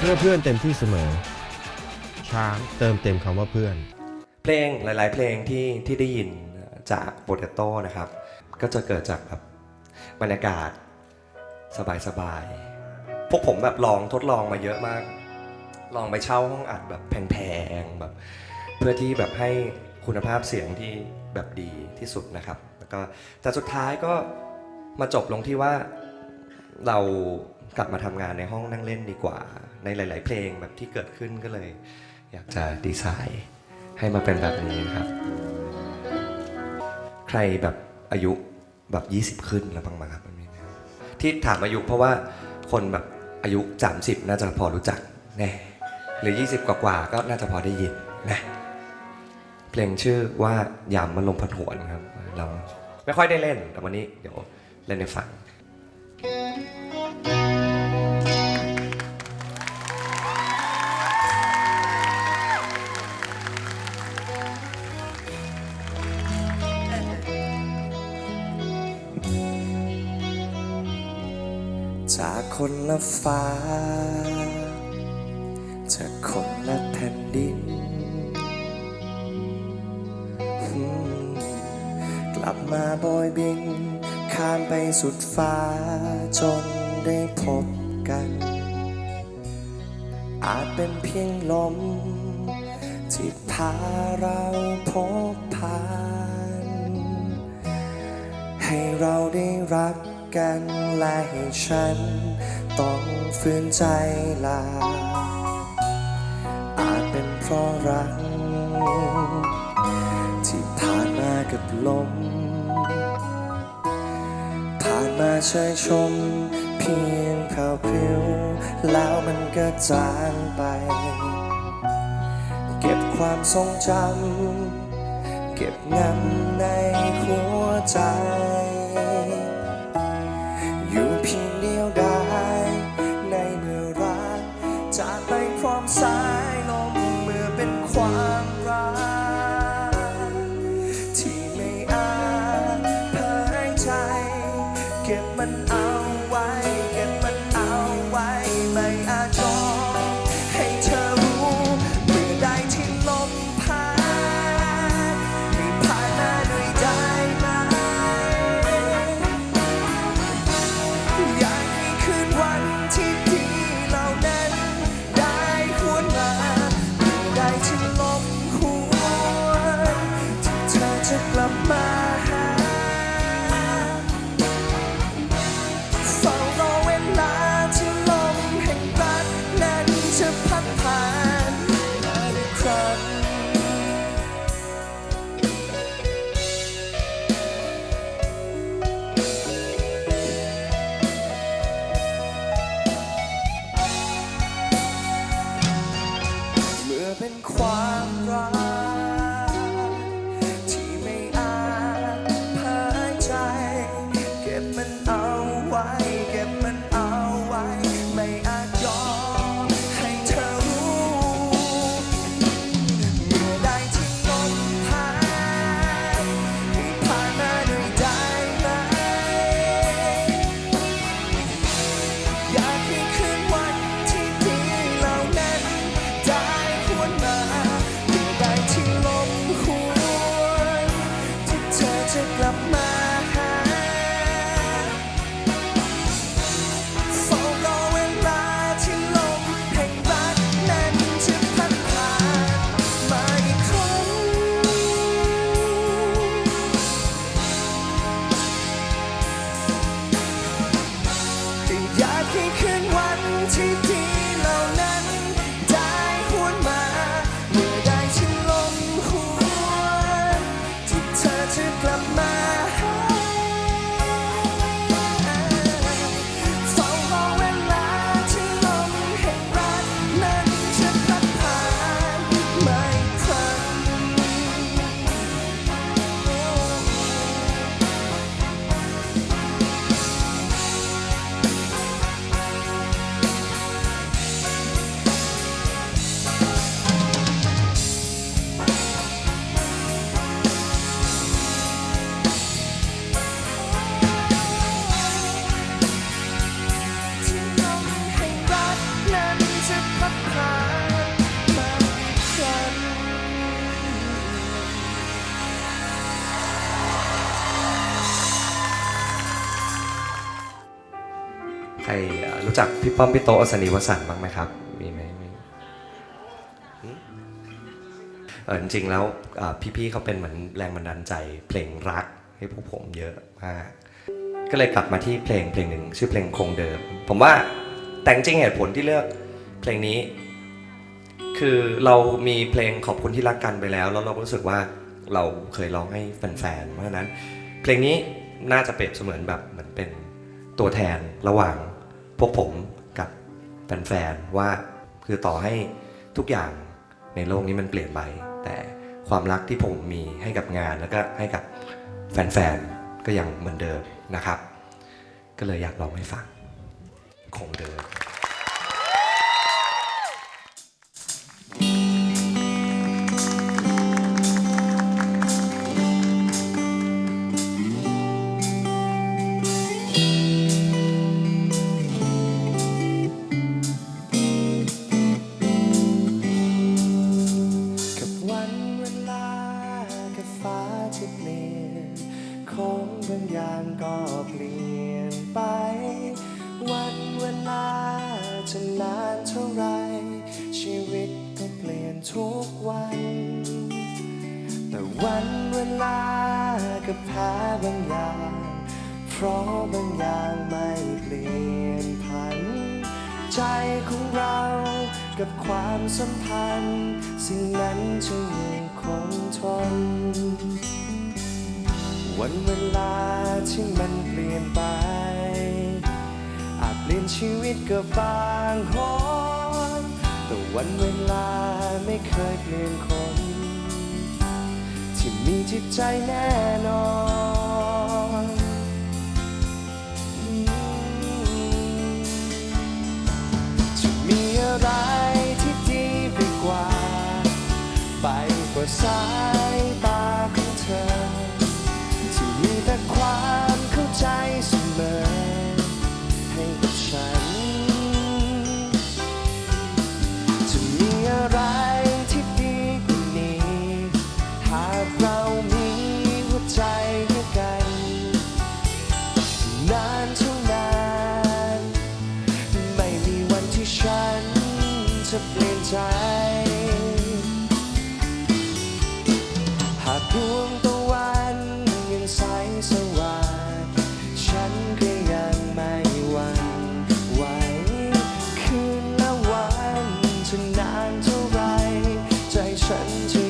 เมื่อเพื่อนเต็มที่เสมอ ช้างเติมเต็มคำว่าเพื่อน เพลงหลาย ๆ เพลงที่ที่ได้ยินจากโปเตโต้นะครับ ก็จะเกิดจากแบบบรรยากาศสบาย ๆ พวกผมแบบลองทดลองมาเยอะมาก ลองไปเช่าห้องอัดแบบแพง ๆ แบบ เพื่อที่แบบให้คุณภาพเสียงที่แบบดีที่สุดนะครับ แล้วก็แต่สุดท้ายก็ มาจบลงที่ว่าเรากลับมาทำงานในห้องนั่งเล่นดีกว่า ในหลาย ๆ เพลงแบบที่เกิดขึ้นก็เลย อยากจะดีไซน์ให้มาเป็นแบบนี้นะครับ ใครแบบอายุแบบ 20 ขึ้นแล้วบ้างไหมครับมันมีไหมครับที่ถามอายุเพราะว่าคนแบบอายุ 30 น่าจะพอรู้จักแน่หรือ 20 กว่าๆก็น่าจะพอได้ยินนะเพลงชื่อว่ายามมาลมพันหวนครับ เราไม่ค่อยได้เล่นแต่วันนี้เดี๋ยว เล่นให้ฟังจากคนละฟ้า จากคนละแผ่นดิน กลับมาบอยบิน ข้ามไปสุดฟ้าจนได้พบกัน อาจเป็นเพียงลมที่พาเราพบผ่าน ให้เราได้รักกันและให้ฉันต้องฝืนใจลา อาจเป็นเพราะรัก ที่ผ่านมากับลม ชยชม เพียงข่าวผิว แล้วมันก็จางไป เก็บความทรงจำ เก็บงำในหัวใจ เป็นความรัก ใครรู้จักพี่ป้อมพี่โตอสนิวสันบ้างไหมครับ มีไหมเออจริงๆแล้วพี่ๆเขาเป็นเหมือนแรงบันดาลใจเพลงรักให้พวกผมเยอะมาก ก็เลยกลับมาที่เพลงเพลงหนึ่งชื่อเพลงคงเดิม ผมว่าแต่จริงเหตุผลที่เลือกเพลงนี้ คือเรามีเพลงขอบคุณที่รักกันไปแล้ว แล้วเราก็รู้สึกว่าเราเคยร้องให้แฟนๆเพราะฉะนั้น เพลงนี้น่าจะเปรียบเสมือนแบบเหมือนเป็นตัวแทนระหว่าง พวกผมกับแฟนๆว่าคือต่อให้ทุกอย่างในโลกนี้มันเปลี่ยนไป แต่ความรักที่ผมมีให้กับงานแล้วก็ให้กับแฟนๆก็ยังเหมือนเดิมนะครับ ก็เลยอยากลองให้ฟังคงเดิม ของบางอย่างก็เปลี่ยนไป วันเวลาจะนานเท่าไร ชีวิตก็เปลี่ยนทุกวัน แต่วันเวลาก็แพ้บางอย่าง เพราะบางอย่างไม่เปลี่ยนผัน ใจของเรากับความสัมพันธ์ สิ่งนั้นจะยังคงทน วันเวลาที่มันเปลี่ยนไป อาจเปลี่ยนชีวิตกับบางคนแต่วันเวลาไม่เคยเปลี่ยนคน ที่มีจิตใจแน่นอนจะมีอะไรที่ดีไปกว่า ไปกว่าสาย ใจหากดวงตะวันยังใสสว่าง ฉันก็ยังไม่หวั่นไหวคืนละวันจะนานเท่าไร ใจฉันจะ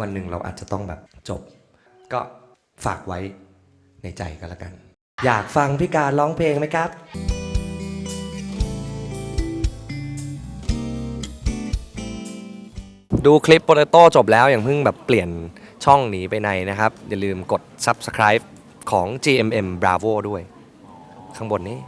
วันหนึ่งเราอาจจะต้องแบบจบ ก็ฝากไว้ในใจก็แล้วกัน อยากฟังพี่การร้องเพลงไหมครับดูคลิปโปเตโต้จบแล้วอย่างเพิ่งแบบเปลี่ยนช่องหนีไปในนะครับ อย่าลืมกด Subscribe ของ GMM Bravo ด้วย ข้างบนนี้